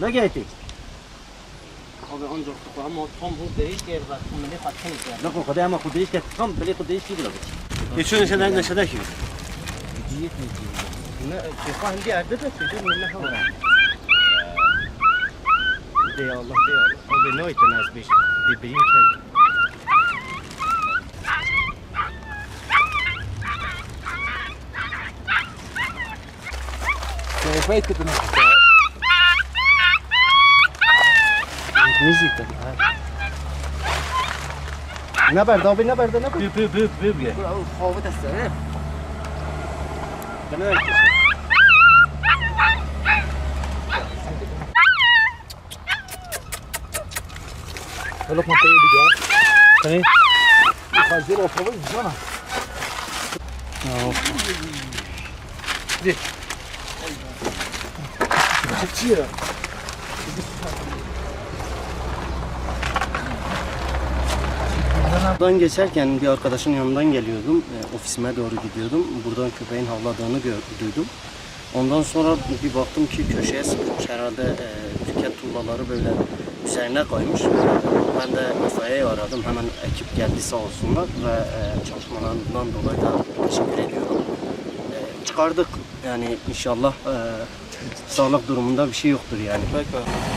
Ne geldi? Abi ancak bu ama tam bu değiş yer var. Bu ne fatken yer. Ne kadar ama kudiş ke tam bile kudiş ki bile. Geçen sene ne sene ki? Ciyet mi ciyet? Ne defa hindi yerde de çocuğun ne hava. De Allah de Allah. Abi ne oytun az bir bir birin kel. Kayıt ettim. Müzik. Na haber? Ne haber? na haber? Ne haber? Büyü büyü büyü büyü büyü. Bravo, havu da sen. Ben öyle Olha quanto aí de gás. Também. Fazer uma prova de zona. Não. Vê. Tira. Buradan geçerken bir arkadaşın yanından geliyordum. E, ofisime doğru gidiyordum. Buradan köpeğin havladığını duydum. Ondan sonra bir baktım ki köşeye sıkılmış herhalde e, tüket tuğlaları böyle üzerine koymuş. Ben de itfaiyeyi aradım. Hemen ekip geldi sağ olsunlar ve e, çalışmalarından dolayı da teşekkür ediyorum. E, çıkardık yani inşallah e, sağlık durumunda bir şey yoktur yani. Peki.